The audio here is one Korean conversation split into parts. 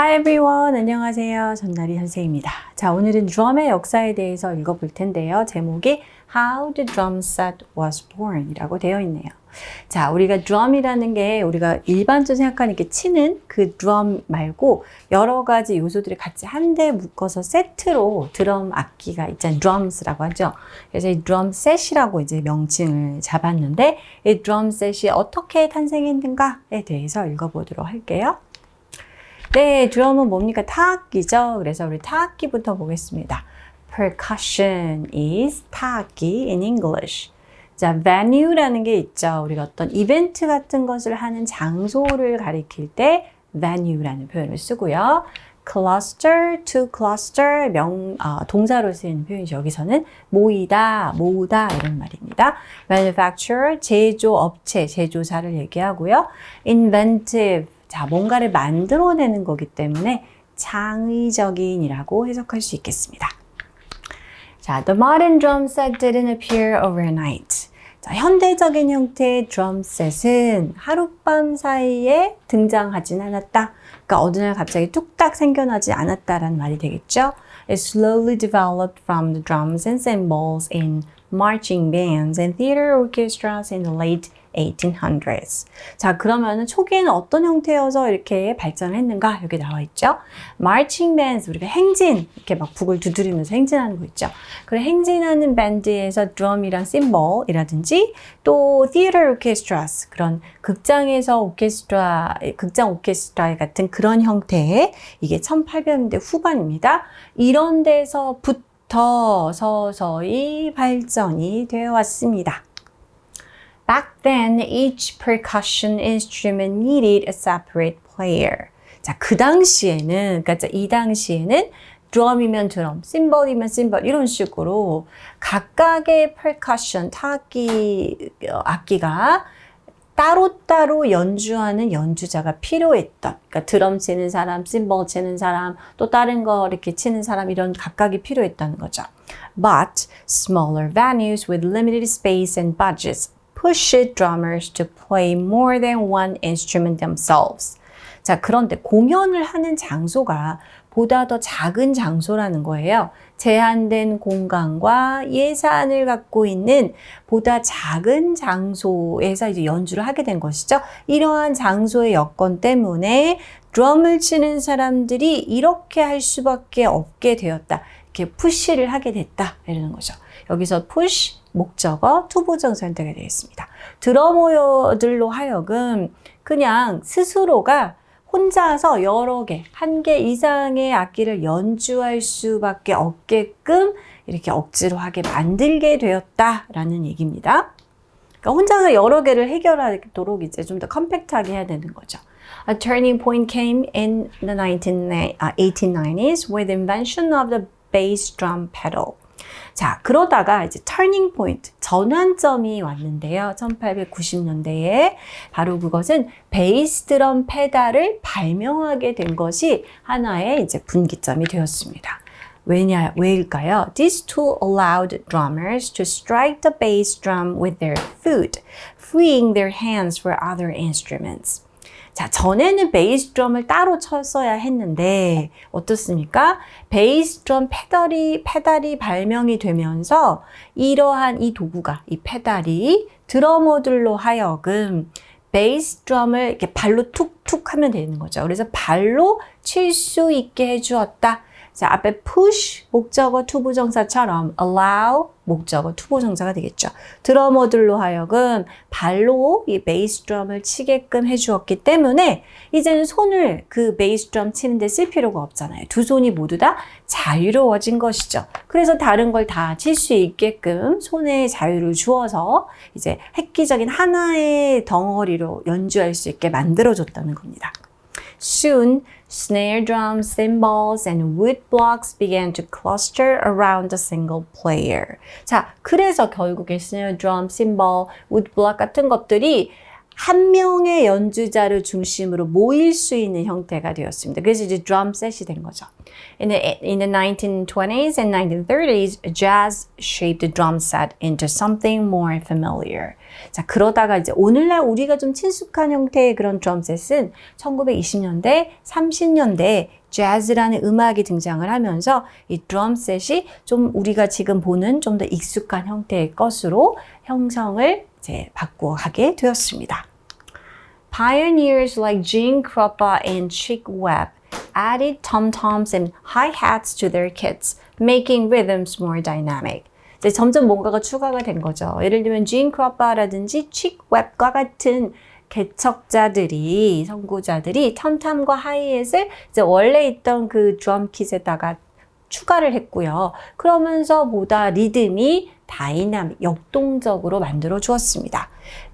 Hi everyone. 안녕하세요. 전나리 선생입니다. 자, 오늘은 드럼의 역사에 대해서 읽어볼 텐데요. 제목이 How the drum set was born 이라고 되어 있네요. 자, 우리가 드럼이라는 게 우리가 일반적으로 생각하는 게 치는 그 드럼 말고 여러 가지 요소들이 같이 한데 묶어서 세트로 드럼 악기가 있잖아요. drums라고 하죠. 그래서 이 드럼 셋이라고 이제 명칭을 잡았는데 이 드럼 셋이 어떻게 탄생했는가에 대해서 읽어보도록 할게요. 네, 드럼은 뭡니까? 타악기죠. 그래서 우리 타악기부터 보겠습니다. Percussion is 타악기 in English. 자, venue라는 게 있죠. 우리가 어떤 이벤트 같은 것을 하는 장소를 가리킬 때 venue라는 표현을 쓰고요. cluster, to cluster 명 어, 동사로 쓰이는 표현이죠. 여기서는 모이다, 모으다 이런 말입니다. manufacturer 제조 업체, 제조사를 얘기하고요. inventive 자, 뭔가를 만들어내는 거기 때문에 창의적인이라고 해석할 수 있겠습니다. 자, the modern drum set didn't appear overnight. 자, 현대적인 형태의 드럼셋은 하룻밤 사이에 등장하진 않았다. 그러니까 어느 날 갑자기 뚝딱 생겨나지 않았다라는 말이 되겠죠. It slowly developed from the drums and cymbals in marching bands and theater orchestras in the late 1800s. 자, 그러면은 초기에는 어떤 형태여서 이렇게 발전했는가? 여기 나와 있죠. marching bands, 우리가 행진, 이렇게 막 북을 두드리면서 행진하는 거 있죠. 그래, 행진하는 밴드에서 드럼이랑 심볼이라든지 또 theater orchestras, 그런 극장에서 오케스트라, 극장 오케스트라 같은 그런 형태의 이게 1800년대 후반입니다. 이런 데서부터 서서히 발전이 되어 왔습니다. Back then, each percussion instrument needed a separate player. 자, 그 당시에는, 그러니까 이 당시에는 드럼이면 드럼, 심벌이면 심벌 이런 식으로 각각의 percussion, 타악기 어, 악기가 따로따로 연주하는 연주자가 필요했던 그러니까 드럼 치는 사람, 심벌 치는 사람, 또 다른 거 이렇게 치는 사람 이런 각각이 필요했다는 거죠. But smaller venues with limited space and budgets pushed drummers to play more than one instrument themselves. 자, 그런데 공연을 하는 장소가 보다 더 작은 장소라는 거예요. 제한된 공간과 예산을 갖고 있는 보다 작은 장소에서 이제 연주를 하게 된 것이죠. 이러한 장소의 여건 때문에 드럼을 치는 사람들이 이렇게 할 수밖에 없게 되었다. 이렇게 푸시를 하게 됐다. 이러는 거죠. 여기서 push 목적어 투부정 선택이 되겠습니다. 드러머들로 하여금 그냥 스스로가 혼자서 여러 개, 한 개 이상의 악기를 연주할 수밖에 없게끔 이렇게 억지로 하게 만들게 되었다라는 얘기입니다. 그러니까 혼자서 여러 개를 해결하도록 이제 좀 더 컴팩트하게 해야 되는 거죠. A turning point came in the 19, uh, 1890s with invention of the bass drum pedal. 자, 그러다가 이제 터닝 포인트, 전환점이 왔는데요. 1890년대에 바로 그것은 베이스 드럼 페달을 발명하게 된 것이 하나의 이제 분기점이 되었습니다. 왜냐, 왜일까요? This tool allowed drummers to strike the bass drum with their foot, freeing their hands for other instruments. 자, 전에는 베이스 드럼을 따로 쳤어야 했는데 어떻습니까? 베이스 드럼 페달이 페달이 발명이 되면서 이러한 이 도구가 이 페달이 드러머들로 하여금 베이스 드럼을 이렇게 발로 툭툭 하면 되는 거죠. 그래서 발로 칠 수 있게 해주었다. 자, 앞에 push 목적어 투부정사처럼 allow 목적어 투부정사가 되겠죠. 드러머들로 하여금 발로 이 베이스 드럼을 치게끔 해주었기 때문에 이제는 손을 그 베이스 드럼 치는데 쓸 필요가 없잖아요. 두 손이 모두 다 자유로워진 것이죠. 그래서 다른 걸 다 칠 수 있게끔 손에 자유를 주어서 이제 획기적인 하나의 덩어리로 연주할 수 있게 만들어줬다는 겁니다. Soon, snare drums, cymbals, and wood blocks began to cluster around a single player. 자, 그래서 결국에 snare drum, cymbal, wood block 같은 것들이 한 명의 연주자를 중심으로 모일 수 있는 형태가 되었습니다. 그래서 이제 드럼 셋이 된 거죠. In the, in the 1920s and 1930s, jazz shaped the drum set into something more familiar. 자, 그러다가 이제 오늘날 우리가 좀 친숙한 형태의 그런 드럼 셋은 1920년대, 30년대 재즈라는 음악이 등장을 하면서 이 드럼 셋이 좀 우리가 지금 보는 좀 더 익숙한 형태의 것으로 형성을 이제 바꾸어가게 되었습니다. Pioneers like Gene Krupa and Chick Webb added tom-toms and hi-hats to their kits, making rhythms more dynamic. 이제 점점 뭔가가 추가가 된 거죠. 예를 들면 Gene Krupa라든지 Chick Webb과 같은 개척자들이 선구자들이 텀텀과 하이햇을 이제 원래 있던 그 드럼 킷에다가 추가를 했고요. 그러면서 보다 리듬이 다이나믹, 역동적으로 만들어 주었습니다.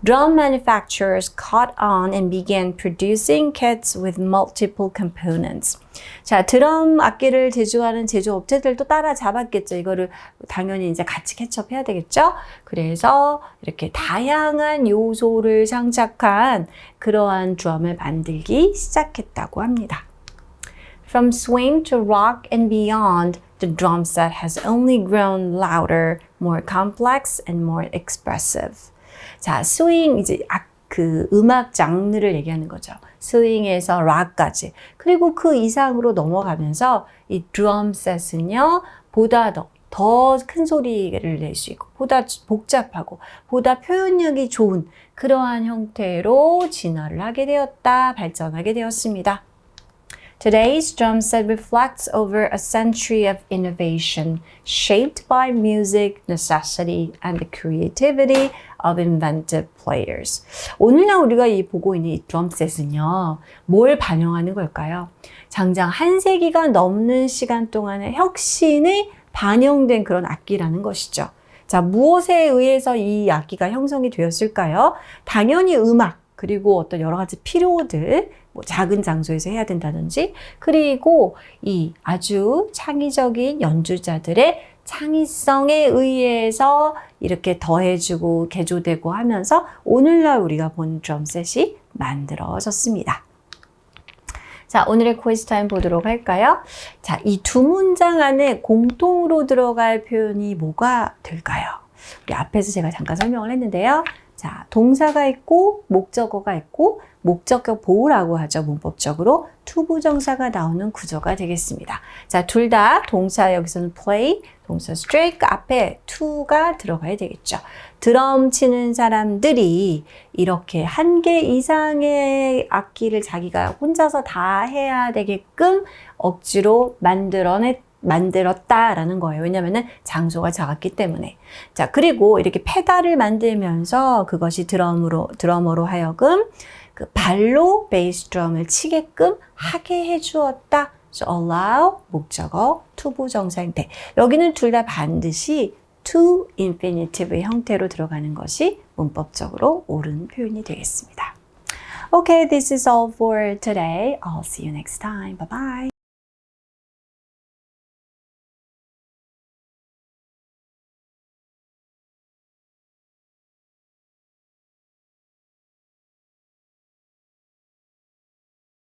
Drum manufacturers caught on and began producing kits with multiple components. 자, 드럼 악기를 제조하는 제조업체들도 따라잡았겠죠. 이거를 당연히 이제 같이 캐첩해야 되겠죠. 그래서 이렇게 다양한 요소를 장착한 그러한 드럼을 만들기 시작했다고 합니다. From swing to rock and beyond, the drum set has only grown louder, more complex, and more expressive. 자, 스윙 이제 악, 그 음악 장르를 얘기하는 거죠. 스윙에서 락까지. 그리고 그 이상으로 넘어가면서 이 드럼 셋은요, 보다 더, 더큰 소리를 낼 수 있고, 보다 복잡하고, 보다 표현력이 좋은 그러한 형태로 진화를 하게 되었다, 발전하게 되었습니다. Today's drum set reflects over a century of innovation shaped by music, necessity, and the creativity of inventive players. 오늘날 우리가 이 보고 있는 이 드럼셋은요, 뭘 반영하는 걸까요? 장장 한 세기가 넘는 시간 동안의 혁신이 반영된 그런 악기라는 것이죠. 자, 무엇에 의해서 이 악기가 형성이 되었을까요? 당연히 음악, 그리고 어떤 여러 가지 필요들, 뭐 작은 장소에서 해야 된다든지, 그리고 이 아주 창의적인 연주자들의 창의성에 의해서 이렇게 더해주고 개조되고 하면서 오늘날 우리가 본 드럼셋이 만들어졌습니다. 자, 오늘의 quiz 타임 보도록 할까요? 자, 이 두 문장 안에 공통으로 들어갈 표현이 뭐가 될까요? 우리 앞에서 제가 잠깐 설명을 했는데요. 자, 동사가 있고 목적어가 있고 목적격 보호라고 하죠. 문법적으로 투부정사가 나오는 구조가 되겠습니다. 자, 둘 다 동사 여기서는 play, 동사 strike 앞에 to가 들어가야 되겠죠. 드럼 치는 사람들이 이렇게 한 개 이상의 악기를 자기가 혼자서 다 해야 되게끔 억지로 만들어냈 만들었다라는 거예요. 왜냐면은 장소가 작았기 때문에. 자, 그리고 이렇게 페달을 만들면서 그것이 드럼으로, 드러머로 하여금 그 발로 베이스 드럼을 치게끔 하게 해 주었다. So allow 목적어 투부정사 형태. 여기는 둘 다 반드시 to infinitive 형태로 들어가는 것이 문법적으로 옳은 표현이 되겠습니다. Okay, this is all for today. I'll see you next time. Bye bye.